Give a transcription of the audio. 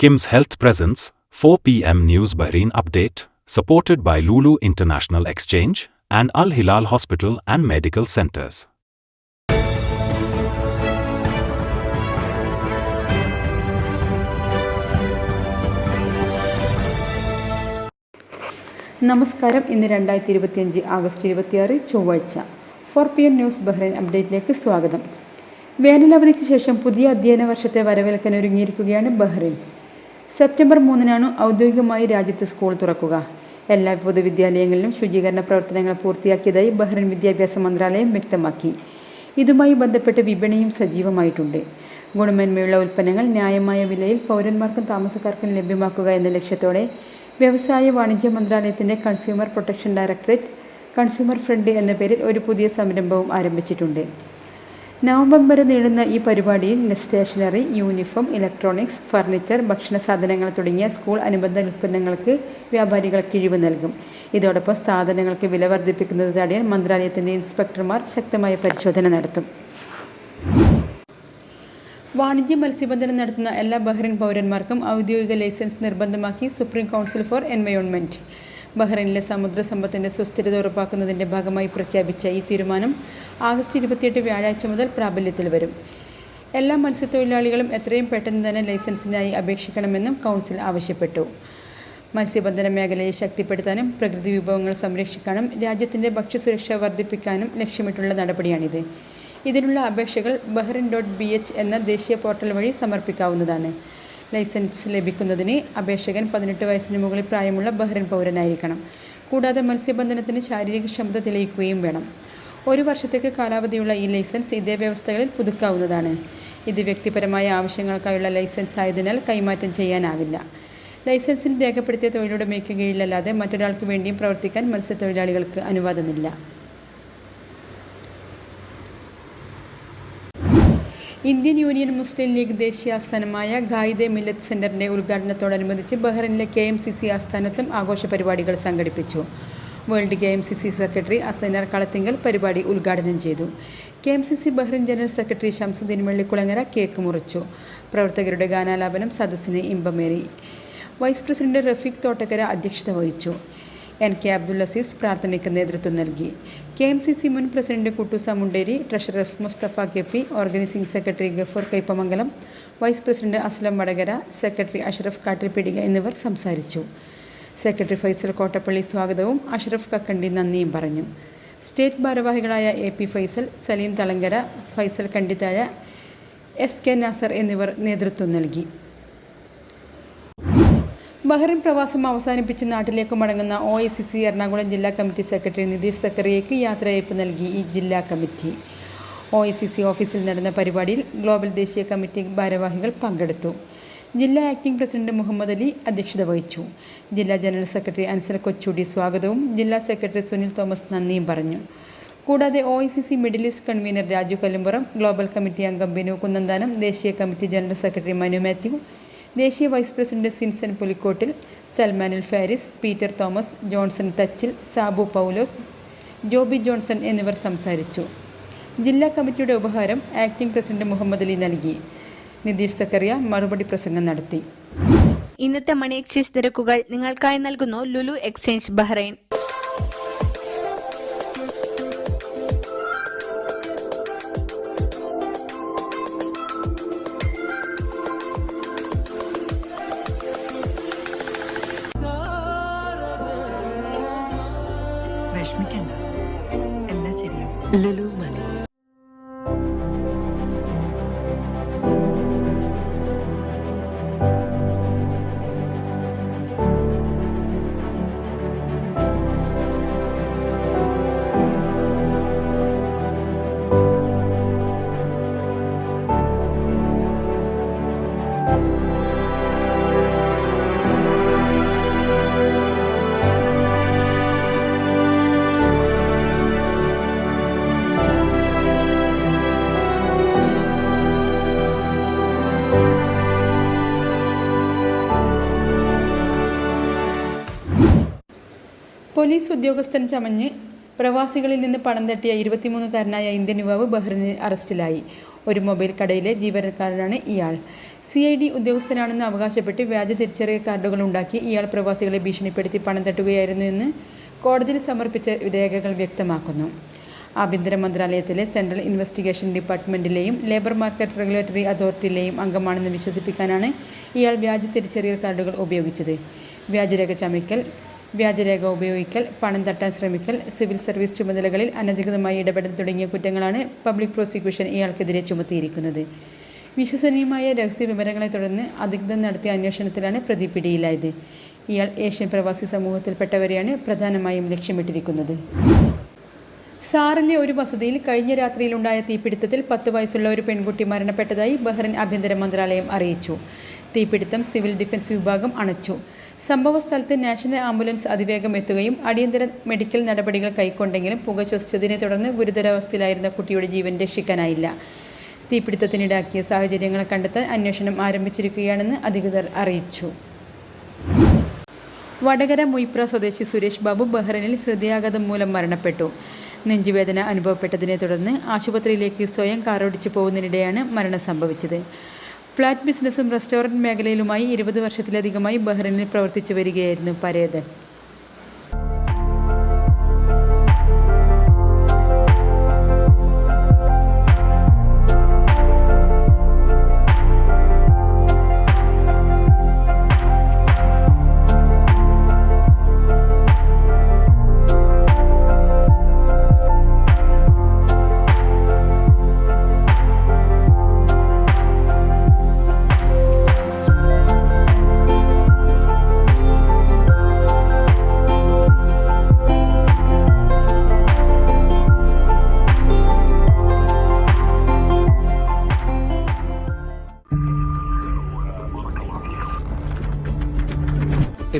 Kim's Health Presence, 4 p.m. News Bahrain Update, supported by Lulu International Exchange and Al Hilal Hospital and Medical Centers. നമസ്കാരം ഇന്ന് രണ്ടായിരത്തി ഇരുപത്തിയഞ്ച് August ഇരുപത്തിയാറ് ചൊവ്വാഴ്ച four P M news Bahrain അപ്ഡേറ്റിലേക്ക് സ്വാഗതം വേനലവധിക്ക് ശേഷം പുതിയ അധ്യയന വർഷത്തെ വരവേൽക്കാൻ ഒരുങ്ങിയിരിക്കുകയാണ് ബഹ്റൈൻ സെപ്റ്റംബർ മൂന്നിനാണ് ഔദ്യോഗികമായി രാജ്യത്ത് സ്കൂൾ തുറക്കുക. എല്ലാ പൊതുവിദ്യാലയങ്ങളിലും ശുചീകരണ പ്രവർത്തനങ്ങൾ പൂർത്തിയാക്കിയതായി ബഹ്റിൻ വിദ്യാഭ്യാസ മന്ത്രാലയം വ്യക്തമാക്കി. ഇതുമായി ബന്ധപ്പെട്ട് വിപണിയും സജീവമായിട്ടുണ്ട്. ഗുണമേന്മയുള്ള ഉൽപ്പന്നങ്ങൾ ന്യായമായ വിലയിൽ പൗരന്മാർക്കും താമസക്കാർക്കും ലഭ്യമാക്കുക എന്ന ലക്ഷ്യത്തോടെ വ്യവസായ വാണിജ്യ മന്ത്രാലയത്തിന്റെ consumer protection directorate consumer front എന്ന പേരിൽ ഒരു പുതിയ സംരംഭവും ആരംഭിച്ചിട്ടുണ്ട്. നവംബർ വരെ നീളുന്ന ഈ പരിപാടിയിൽ സ്റ്റേഷനറി യൂണിഫോം ഇലക്ട്രോണിക്സ് ഫർണിച്ചർ ഭക്ഷണ സാധനങ്ങൾ തുടങ്ങിയ സ്കൂൾ അനുബന്ധ ഉൽപ്പന്നങ്ങൾക്ക് വ്യാപാരികൾ കിഴിവ് നൽകും. ഇതോടൊപ്പം സ്ഥാപനങ്ങൾക്ക് വില വർദ്ധിപ്പിക്കുന്നത് തടയാൻ മന്ത്രാലയത്തിന്റെ ഇൻസ്പെക്ടർമാർ ശക്തമായ പരിശോധന നടത്തും. വാണിജ്യ മത്സ്യബന്ധനം നടത്തുന്ന എല്ലാ ബഹ്റിൻ പൗരന്മാർക്കും ഔദ്യോഗിക ലൈസൻസ് നിർബന്ധമാക്കി സുപ്രീം കൗൺസിൽ ഫോർ എൻവയോൺമെന്റ് ബഹ്റൈനിലെ സമുദ്ര സമ്പത്തിന്റെ സുസ്ഥിരത ഉറപ്പാക്കുന്നതിന്റെ ഭാഗമായി പ്രഖ്യാപിച്ച ഈ തീരുമാനം ആഗസ്റ്റ് ഇരുപത്തിയെട്ട് വ്യാഴാഴ്ച മുതൽ പ്രാബല്യത്തിൽ വരും. എല്ലാ മത്സ്യത്തൊഴിലാളികളും എത്രയും പെട്ടെന്ന് തന്നെ ലൈസൻസിനായി അപേക്ഷിക്കണമെന്നും കൗൺസിൽ ആവശ്യപ്പെട്ടു. മത്സ്യബന്ധന മേഖലയെ ശക്തിപ്പെടുത്താനും പ്രകൃതി വിഭവങ്ങൾ സംരക്ഷിക്കാനും രാജ്യത്തിന്റെ ഭക്ഷ്യസുരക്ഷ വർദ്ധിപ്പിക്കാനും ലക്ഷ്യമിട്ടുള്ള നടപടിയാണിത്. ഇതിനുള്ള അപേക്ഷകൾ ബഹ്റിൻ ഡോട്ട് ബി എച്ച് എന്ന ദേശീയ പോർട്ടൽ വഴി സമർപ്പിക്കാവുന്നതാണ്. ലൈസൻസ് ലഭിക്കുന്നതിന് അപേക്ഷകൻ പതിനെട്ട് വയസ്സിന് മുകളിൽ പ്രായമുള്ള ബഹ്റിൻ പൗരനായിരിക്കണം. കൂടാതെ മത്സ്യബന്ധനത്തിന് ശാരീരിക ക്ഷമത തെളിയിക്കുകയും വേണം. ഒരു വർഷത്തേക്ക് കാലാവധിയുള്ള ഈ ലൈസൻസ് ഇതേ വ്യവസ്ഥകളിൽ പുതുക്കാവുന്നതാണ്. ഇത് വ്യക്തിപരമായ ആവശ്യങ്ങൾക്കായുള്ള ലൈസൻസ് ആയതിനാൽ കൈമാറ്റം ചെയ്യാനാവില്ല. ലൈസൻസിൽ രേഖപ്പെടുത്തിയ തൊഴിലുടമയ്ക്ക് കീഴിലല്ലാതെ മറ്റൊരാൾക്ക് വേണ്ടിയും പ്രവർത്തിക്കാൻ മത്സ്യത്തൊഴിലാളികൾക്ക് അനുവാദമില്ല. ഇന്ത്യൻ യൂണിയൻ മുസ്ലിം ലീഗ് ദേശീയ ആസ്ഥാനമായ ഗായിദെ മില്ലത്ത് സെന്ററിന്റെ ഉദ്ഘാടനത്തോടനുബന്ധിച്ച് ബഹ്റൈനിലെ കെ എം സി സി ആസ്ഥാനത്തും ആഘോഷ പരിപാടികൾ സംഘടിപ്പിച്ചു. World K M C C secretary Asainar Kalathingal പരിപാടി ഉദ്ഘാടനം ചെയ്തു. K M C C Bahrain general secretary Shamsuddin Vellikulangara cake മുറിച്ചു. പ്രവർത്തകരുടെ ഗാനാലാപനം സദസ്സിന് ഇമ്പമേറി. വൈസ് പ്രസിഡന്റ് റഫീഖ് തോട്ടക്കര അധ്യക്ഷത വഹിച്ചു. എൻ കെ അബ്ദുൽ അസീസ് പ്രാർത്ഥനയ്ക്ക് നേതൃത്വം നൽകി. കെ എം സി സി മുൻ president Kuttoosa Munderi treasurer Musthafa K P organising secretary Gafoor Kaipamangalam vice president Aslam Vadakara secretary Ashraf Kattilpidika എന്നിവർ സംസാരിച്ചു. സെക്രട്ടറി ഫൈസൽ കോട്ടപ്പള്ളി സ്വാഗതവും അഷറഫ് കക്കണ്ടി നന്ദിയും പറഞ്ഞു. സ്റ്റേറ്റ് ഭാരവാഹികളായ A P Faisal Saleem Thalangara Faisal Kandithazha S K Nasar എന്നിവർ നേതൃത്വം നൽകി. ബഹ്റിൻ പ്രവാസം അവസാനിപ്പിച്ച് നാട്ടിലേക്ക് മടങ്ങുന്ന O I C C Ernakulam ജില്ലാ കമ്മിറ്റി സെക്രട്ടറി നിതീഷ് സക്കറിയയ്ക്ക് യാത്രയയപ്പ് നൽകി ഈ ജില്ലാ committee. O I C C ഓഫീസിൽ നടന്ന പരിപാടിയിൽ ഗ്ലോബൽ ദേശീയ കമ്മിറ്റി ഭാരവാഹികൾ പങ്കെടുത്തു. ജില്ലാ ആക്ടിംഗ് പ്രസിഡന്റ് മുഹമ്മദ് അലി അധ്യക്ഷത വഹിച്ചു. ജില്ലാ ജനറൽ സെക്രട്ടറി അൻസൽ കൊച്ചൂടി സ്വാഗതവും ജില്ലാ സെക്രട്ടറി സുനിൽ തോമസ് നന്ദിയും പറഞ്ഞു. കൂടാതെ O I C C middle east convener Raju Kallumpuram global committee അംഗം ബിനു കുന്നന്താനം ദേശീയ committee general secretary Manu Mathew ദേശീയ vice president Sinson Pulikkottil സൽമാനിൽ Faris Peter Thomas Johnson Thachil Sabu Paulose Joby Johnson എന്നിവർ സംസാരിച്ചു. ജില്ലാ കമ്മിറ്റിയുടെ ഉപഹാരം ആക്ടിംഗ് പ്രസിഡന്റ് മുഹമ്മദ് അലി നൽകി. നിതീഷ് സക്കറിയ മറുപടി പ്രസംഗം നടത്തി. ഇന്നത്തെ മണി എക്സ്ചേഞ്ച് നിരക്കുകൾ നിങ്ങൾക്കായി നൽകുന്നു ലുലു എക്സ്ചേഞ്ച് ബഹ്റൈൻ. വിഷമിക്കണ്ട. എല്ലാം ശരിയാവും. ലലു മണി. പോലീസ് ഉദ്യോഗസ്ഥൻ ചമഞ്ഞ് പ്രവാസികളിൽ നിന്ന് പണം തട്ടിയ ഇരുപത്തിമൂന്നുകാരനായ ഇന്ത്യൻ യുവാവ് ബഹ്റിനിൽ അറസ്റ്റിലായി. ഒരു മൊബൈൽ കടയിലെ ജീവനക്കാരനാണ് ഇയാൾ. സി ഐ ഡി ഉദ്യോഗസ്ഥനാണെന്ന് അവകാശപ്പെട്ട് വ്യാജ തിരിച്ചറിയ കാർഡുകൾ ഉണ്ടാക്കി ഇയാൾ പ്രവാസികളെ ഭീഷണിപ്പെടുത്തി പണം തട്ടുകയായിരുന്നു എന്ന് കോടതിയിൽ സമർപ്പിച്ച രേഖകൾ വ്യക്തമാക്കുന്നു. ആഭ്യന്തര മന്ത്രാലയത്തിലെ സെൻട്രൽ ഇൻവെസ്റ്റിഗേഷൻ ഡിപ്പാർട്ട്മെന്റിലെയും ലേബർ മാർക്കറ്റ് റെഗുലേറ്ററി അതോറിറ്റിയിലെയും അംഗമാണെന്ന് വിശ്വസിപ്പിക്കാനാണ് ഇയാൾ വ്യാജ തിരിച്ചറിയൽ കാർഡുകൾ ഉപയോഗിച്ചത്. വ്യാജരേഖ ചമയ്ക്കൽ വ്യാജരേഖ ഉപയോഗിക്കൽ പണം തട്ടാൻ ശ്രമിക്കൽ സിവിൽ സർവീസ് ചുമതലകളിൽ അനധികൃതമായി ഇടപെടൽ തുടങ്ങിയ കുറ്റങ്ങളാണ് പബ്ലിക് പ്രോസിക്യൂഷൻ ഇയാൾക്കെതിരെ ചുമത്തിയിരിക്കുന്നത്. വിശ്വസനീയമായ രഹസ്യ വിവരങ്ങളെ തുടർന്ന് അധികൃതർ നടത്തിയ അന്വേഷണത്തിലാണ് പ്രതി പിടിയിലായത്. ഇയാൾ ഏഷ്യൻ പ്രവാസി സമൂഹത്തിൽപ്പെട്ടവരെയാണ് പ്രധാനമായും ലക്ഷ്യമിട്ടിരിക്കുന്നത്. സാറിലെ ഒരു വസതിയിൽ കഴിഞ്ഞ രാത്രിയിലുണ്ടായ തീപിടുത്തത്തിൽ പത്ത് വയസ്സുള്ള ഒരു പെൺകുട്ടി മരണപ്പെട്ടതായി ബഹ്റിൻ ആഭ്യന്തര മന്ത്രാലയം അറിയിച്ചു. തീപിടുത്തം സിവിൽ ഡിഫൻസ് വിഭാഗം അണച്ചു. സംഭവ സ്ഥലത്ത് നാഷണൽ ആംബുലൻസ് അതിവേഗം എത്തുകയും അടിയന്തര മെഡിക്കൽ നടപടികൾ കൈക്കൊണ്ടെങ്കിലും പുക ശ്വസിച്ചതിനെ തുടർന്ന് ഗുരുതരാവസ്ഥയിലായിരുന്ന കുട്ടിയുടെ ജീവൻ രക്ഷിക്കാനായില്ല. തീപിടുത്തത്തിനിടാക്കിയ സാഹചര്യങ്ങൾ കണ്ടെത്താൻ അന്വേഷണം ആരംഭിച്ചിരിക്കുകയാണെന്ന് അധികൃതർ അറിയിച്ചു. വടകര മൊയ്പ്ര സ്വദേശി സുരേഷ് ബാബു ബഹ്റനിൽ ഹൃദയാഘാതം മൂലം മരണപ്പെട്ടു. നെഞ്ചുവേദന അനുഭവപ്പെട്ടതിനെ തുടർന്ന് ആശുപത്രിയിലേക്ക് സ്വയം കാറോടിച്ചു പോകുന്നതിനിടെയാണ് മരണം സംഭവിച്ചത്. ഫ്ലാറ്റ് ബിസിനസ്സും റെസ്റ്റോറന്റ് മേഖലയിലുമായി ഇരുപത് വർഷത്തിലധികമായി ബഹ്റനിൽ പ്രവർത്തിച്ചു വരികയായിരുന്നു പരേതൻ.